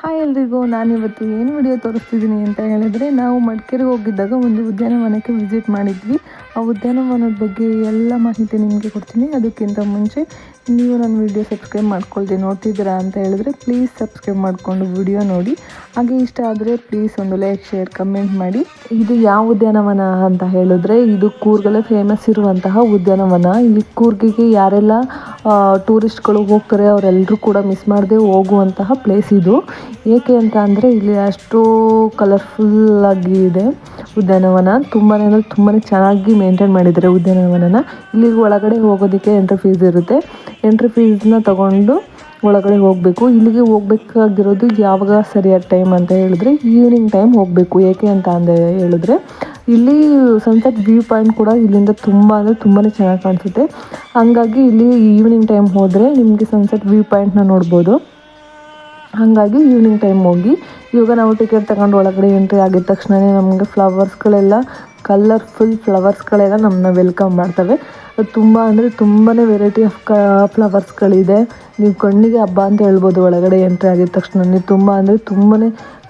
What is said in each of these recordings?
Hi ಎಲ್ರಿಗೂ, ನಾನಿವತ್ತು ಏನು ವಿಡಿಯೋ ತೋರಿಸ್ತಿದ್ದೀನಿ ಅಂತ ಹೇಳಿದರೆ, ನಾವು ಮಡಿಕೇರಿಗೆ ಹೋಗಿದ್ದಾಗ ಒಂದು ಉದ್ಯಾನವನಕ್ಕೆ ವಿಸಿಟ್ ಮಾಡಿದ್ವಿ. ಆ ಉದ್ಯಾನವನದ ಬಗ್ಗೆ ಎಲ್ಲ ಮಾಹಿತಿ ನಿಮಗೆ ಕೊಡ್ತೀನಿ. ಅದಕ್ಕಿಂತ ಮುಂಚೆ, ನೀವು ನನ್ನ ವಿಡಿಯೋ ಸಬ್ಸ್ಕ್ರೈಬ್ ಮಾಡ್ಕೊಳ್ತೀನಿ ನೋಡ್ತಿದ್ದೀರಾ ಅಂತ ಹೇಳಿದ್ರೆ ಪ್ಲೀಸ್ ಸಬ್ಸ್ಕ್ರೈಬ್ ಮಾಡಿಕೊಂಡು ವಿಡಿಯೋ ನೋಡಿ. ಹಾಗೆ ಇಷ್ಟ ಆದರೆ ಪ್ಲೀಸ್ ಒಂದು ಲೈಕ್ ಶೇರ್ ಕಮೆಂಟ್ ಮಾಡಿ. ಇದು ಯಾವ ಉದ್ಯಾನವನ ಅಂತ ಹೇಳಿದ್ರೆ, ಇದು ಕೂರ್ಗಲ್ಲೇ ಫೇಮಸ್ ಇರುವಂತಹ ಉದ್ಯಾನವನ. ಇಲ್ಲಿ ಕೂರ್ಗಿಗೆ ಯಾರೆಲ್ಲ ಟೂರಿಸ್ಟ್ಗಳು ಹೋಗ್ತಾರೆ ಅವರೆಲ್ಲರೂ ಕೂಡ ಮಿಸ್ ಮಾಡದೆ ಹೋಗುವಂತಹ ಪ್ಲೇಸ್ ಇದು. ಏಕೆ ಅಂತ ಅಂದರೆ ಇಲ್ಲಿ ಅಷ್ಟು ಕಲರ್ಫುಲ್ ಆಗಿ ಇದೆ ಉದ್ಯಾನವನ. ತುಂಬಾ ಅಂದರೆ ತುಂಬಾ ಚೆನ್ನಾಗಿ ಮೇಂಟೈನ್ ಮಾಡಿದ್ದಾರೆ ಉದ್ಯಾನವನನ. ಇಲ್ಲಿ ಒಳಗಡೆ ಹೋಗೋದಕ್ಕೆ ಎಂಟ್ರಿ ಫೀಸ್ ಇರುತ್ತೆ. ಎಂಟ್ರಿ ಫೀಸ್ನ ತಗೊಂಡು ಒಳಗಡೆ ಹೋಗಬೇಕು. ಇಲ್ಲಿಗೆ ಹೋಗಬೇಕಾಗಿರೋದು ಯಾವಾಗ ಸರಿಯಾದ ಟೈಮ್ ಅಂತ ಹೇಳಿದ್ರೆ ಈವ್ನಿಂಗ್ ಟೈಮ್ ಹೋಗಬೇಕು. ಏಕೆ ಅಂತ ಅಂದರೆ ಹೇಳಿದ್ರೆ ಇಲ್ಲಿ ಸನ್ಸೆಟ್ ವ್ಯೂ ಪಾಯಿಂಟ್ ಕೂಡ ಇಲ್ಲಿಂದ ತುಂಬ ಅಂದರೆ ತುಂಬಾ ಚೆನ್ನಾಗಿ ಕಾಣಿಸುತ್ತೆ. ಹಾಗಾಗಿ ಇಲ್ಲಿ ಈವ್ನಿಂಗ್ ಟೈಮ್ ಹೋದರೆ ನಿಮಗೆ ಸನ್ಸೆಟ್ ವ್ಯೂ ಪಾಯಿಂಟ್ನ ನೋಡ್ಬೋದು. ಹಾಗಾಗಿ ಈವ್ನಿಂಗ್ ಟೈಮ್ ಹೋಗಿ, ಇವಾಗ ನಾವು ಟಿಕೆಟ್ ತಗೊಂಡು ಒಳಗಡೆ ಎಂಟ್ರಿ ಆಗಿದ ತಕ್ಷಣವೇ ನಮಗೆ ಫ್ಲವರ್ಸ್ಗಳೆಲ್ಲ ಕಲರ್ಫುಲ್ ಫ್ಲವರ್ಸ್ಗಳೆಲ್ಲ ನಮ್ಮನ್ನ ವೆಲ್ಕಮ್ ಮಾಡ್ತವೆ. ತುಂಬ ಅಂದರೆ ತುಂಬಾ ವೆರೈಟಿ ಆಫ್ ಕ ಫ್ಲವರ್ಸ್ಗಳಿದೆ ನೀವು ಕಣ್ಣಿಗೆ ಹಬ್ಬ ಅಂತ ಹೇಳ್ಬೋದು, ಒಳಗಡೆ ಎಂಟ್ರಿ ಆಗಿದ ತಕ್ಷಣ ತುಂಬ ಅಂದರೆ ತುಂಬಾ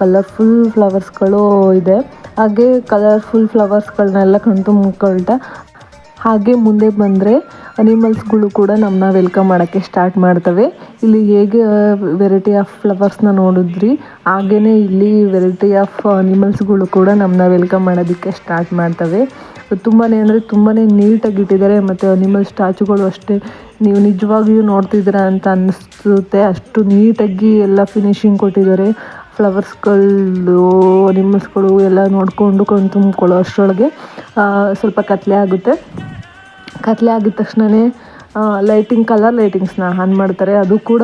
ಕಲರ್ಫುಲ್ ಫ್ಲವರ್ಸ್ಗಳು ಇದೆ. ಹಾಗೆ ಕಲರ್ಫುಲ್ ಫ್ಲವರ್ಸ್ಗಳನ್ನೆಲ್ಲ ಕಣ್ತುಂಬ್ಕೊಳ್ತಾ ಹಾಗೆ ಮುಂದೆ ಬಂದರೆ ಅನಿಮಲ್ಸ್ಗಳು ಕೂಡ ನಮ್ಮನ್ನ ವೆಲ್ಕಮ್ ಮಾಡೋಕ್ಕೆ ಸ್ಟಾರ್ಟ್ ಮಾಡ್ತವೆ. ಇಲ್ಲಿ ಹೇಗೆ ವೆರೈಟಿ ಆಫ್ ಫ್ಲವರ್ಸ್ನ ನೋಡಿದ್ರಿ? ಹಾಗೇ ಇಲ್ಲಿ ವೆರೈಟಿ ಆಫ್ ಅನಿಮಲ್ಸ್ಗಳು ಕೂಡ ನಮ್ಮನ್ನ ವೆಲ್ಕಮ್ ಮಾಡೋದಕ್ಕೆ ಸ್ಟಾರ್ಟ್ ಮಾಡ್ತವೆ. ತುಂಬಾ ಅಂದರೆ ತುಂಬಾ ನೀಟಾಗಿ ಇಟ್ಟಿದ್ದಾರೆ. ಮತ್ತು ಅನಿಮಲ್ ಸ್ಟ್ಯಾಚುಗಳು ಅಷ್ಟೇ ನೀವು ನಿಜವಾಗಿಯೂ ನೋಡ್ತಿದ್ದೀರಾ ಅಂತ ಅನ್ನಿಸುತ್ತೆ. ಅಷ್ಟು ನೀಟಾಗಿ ಎಲ್ಲ ಫಿನಿಶಿಂಗ್ ಕೊಟ್ಟಿದ್ದಾರೆ. ಫ್ಲವರ್ಸ್ಗಳು ನಿಮ್ಮಸ್ಗಳು ಎಲ್ಲ ನೋಡಿಕೊಂಡು ಕಣ್ಣು ತುಂಬಿಕೊಳ್ಳೋ ಅಷ್ಟರೊಳಗೆ ಸ್ವಲ್ಪ ಕತ್ಲೆ ಆಗುತ್ತೆ. ಕತ್ಲೆ ಆಗಿದ ತಕ್ಷಣವೇ ಲೈಟಿಂಗ್ ಕಲರ್ ಲೈಟಿಂಗ್ಸ್ನ ಆನ್ ಮಾಡ್ತಾರೆ. ಅದು ಕೂಡ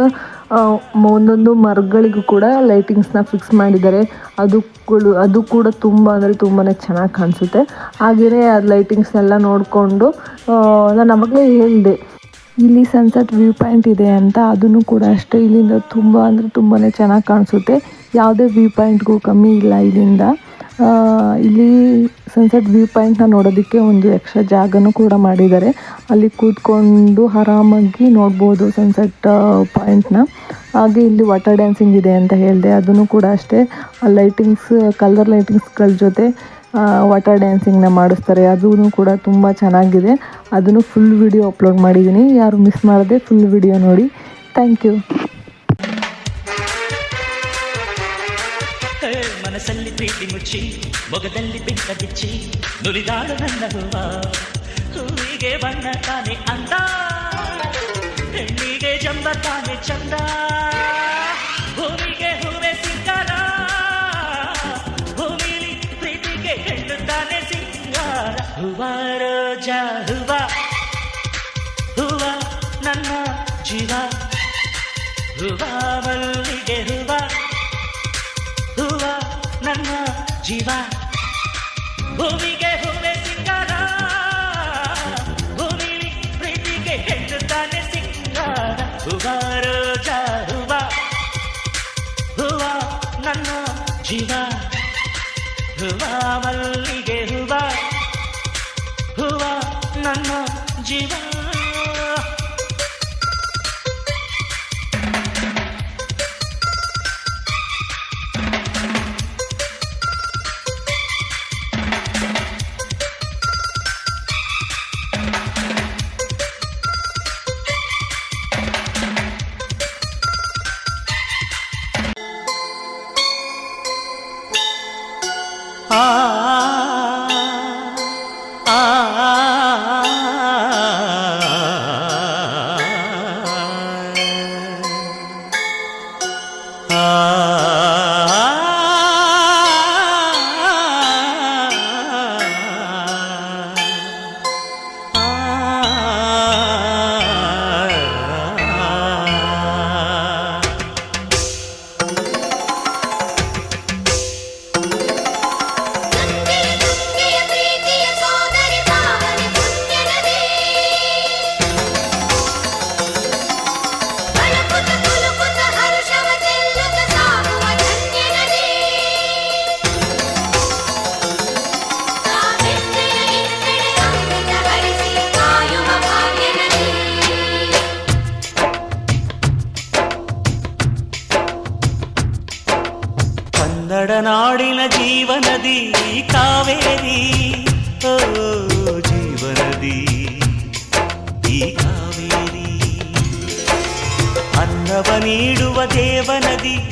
ಒಂದೊಂದು ಮರಗಳಿಗೂ ಕೂಡ ಲೈಟಿಂಗ್ಸ್ನ ಫಿಕ್ಸ್ ಮಾಡಿದ್ದಾರೆ. ಅದಕ್ಕೂ ಅದು ಕೂಡ ತುಂಬ ಅಂದರೆ ತುಂಬಾ ಚೆನ್ನಾಗಿ ಕಾಣಿಸುತ್ತೆ. ಹಾಗೆಯೇ ಆ ಲೈಟಿಂಗ್ಸ್ನೆಲ್ಲ ನೋಡಿಕೊಂಡು ನಾನು ಅವಾಗಲೇ ಹೇಳಿದೆ, ಇಲ್ಲಿ ಸನ್ಸೆಟ್ ವ್ಯೂ ಪಾಯಿಂಟ್ ಇದೆ ಅಂತ. ಅದನ್ನು ಕೂಡ ಅಷ್ಟೇ ಇಲ್ಲಿಂದ ತುಂಬ ಅಂದರೆ ತುಂಬಾ ಚೆನ್ನಾಗಿ ಕಾಣಿಸುತ್ತೆ. ಯಾವುದೇ ವ್ಯೂ ಪಾಯಿಂಟ್ಗೂ ಕಮ್ಮಿ ಇಲ್ಲ ಇಲ್ಲಿಂದ. ಇಲ್ಲಿ ಸನ್ಸೆಟ್ ವ್ಯೂ ಪಾಯಿಂಟ್ನ ನೋಡೋದಕ್ಕೆ ಒಂದು ಎಕ್ಸ್ಟ್ರಾ ಜಾಗನೂ ಕೂಡ ಮಾಡಿದ್ದಾರೆ. ಅಲ್ಲಿ ಕೂತ್ಕೊಂಡು ಆರಾಮಾಗಿ ನೋಡ್ಬೋದು ಸನ್ಸೆಟ್ ಪಾಯಿಂಟ್ನ ಹಾಗೆ ಇಲ್ಲಿ ವಾಟರ್ ಡ್ಯಾನ್ಸಿಂಗ್ ಇದೆ ಅಂತ ಹೇಳಿದೆ, ಅದನ್ನು ಕೂಡ ಅಷ್ಟೇ. ಲೈಟಿಂಗ್ಸ್ ಕಲರ್ ಲೈಟಿಂಗ್ಸ್ಗಳ ಜೊತೆ ವಾಟರ್ ಡ್ಯಾನ್ಸಿಂಗ್ನ ಮಾಡಿಸ್ತಾರೆ. ಅದೂ ಕೂಡ ತುಂಬ ಚೆನ್ನಾಗಿದೆ. ಅದನ್ನು ಫುಲ್ ವಿಡಿಯೋ ಅಪ್ಲೋಡ್ ಮಾಡಿದ್ದೀನಿ. ಯಾರು ಮಿಸ್ ಮಾಡದೆ ಫುಲ್ ವಿಡಿಯೋ ನೋಡಿ. ಥ್ಯಾಂಕ್ ಯು ಮನಸ್ಸಲ್ಲಿ ಪ್ರೀತಿ ಮುಚ್ಚಿ ಮೊಗದಲ್ಲಿ ಬೆಂಕ ಬಿಚ್ಚಿ ನುಲಿದಾಳು ನನ್ನ ಹೂವ ಹೂವಿಗೆ ಬಣ್ಣ ತಾನೆ ಅಂದ ಹೆಣ್ಣಿಗೆ ಜಂಬ ತಾನೆ ಚಂದ ಭೂಮಿಗೆ ಹೂವೆ ಸಿಂಗಾರ ಭೂಮಿಲಿ ಪ್ರೀತಿಗೆ ಹೆಣ್ಣು ತಾನೆ ಸಿಂಗಾರ ಹೂವ ರೋಜಾ ಹೂವ ಹೂವ ನನ್ನ ಜೀವ ಹೂವ ಮಲ್ಲಿಗೆ ಹೂವ ನನ್ನ ಜೀವ ಭೂಮಿಗೆ ಹೂವೆ ಸಿಂಗಾರ ಭೂಮಿಲಿ ಪ್ರೀತಿಗೆ ಹೆಣ್ಣು ತಾನೆ ಸಿಂಗಾರ ಹೂವ ರೋಜಾ ಹೂವ ಹೂವ ನನ್ನ ಜೀವ ಹೂವ ಮಲ್ಲಿಗೆ ఒకనాడిన జీవనది కావేరి. జీవనది ఈ కావేరి. అన్నవ నీడువ దేవనది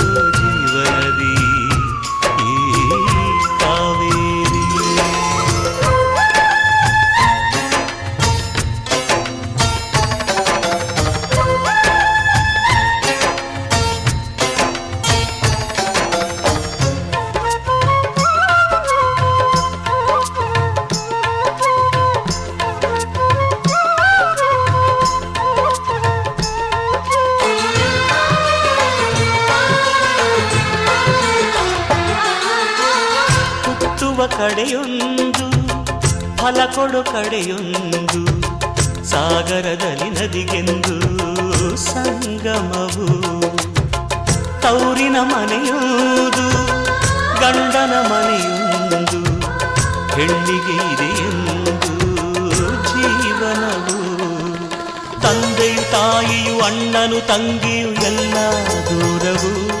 ಕಡೆಯೊಂದು, ಫಲ ಕೊಡು ಕಡೆಯೊಂದು, ಸಾಗರದಲ್ಲಿ ನದಿಗೆಂದು ಸಂಗಮವು. ತೌರಿನ ಮನೆಯುವುದು ಗಂಡನ ಮನೆಯೊಂದು, ಹೆಣ್ಣಿಗೆ ಇದೆಯೆಂದು ಜೀವನವು. ತಂದೆಯು ತಾಯಿಯು, ಅಣ್ಣನು, ತಂಗಿಯು, ಎಲ್ಲ ದೂರವು.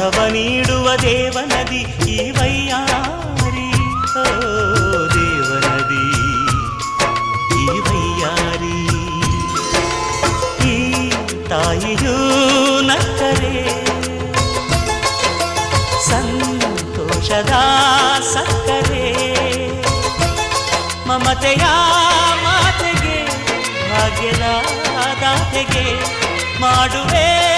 ಅನ್ನವ ನೀಡುವ ದೇವನದಿ ಈ ವೈಯಾರಿ. ದೇವನದಿ ಈ ವೈಯಾರಿ. ಈ ತಾಯಿಯೂ ನಕ್ಕರೆ. ಸಂತೋಷದ ಸಕ್ಕರೆ. ಮಮತೆಯ ಮಾತೆಗೆ, ಭಾಗ್ಯದ ದಾತೆಗೆ, ಮಾಡುವೆ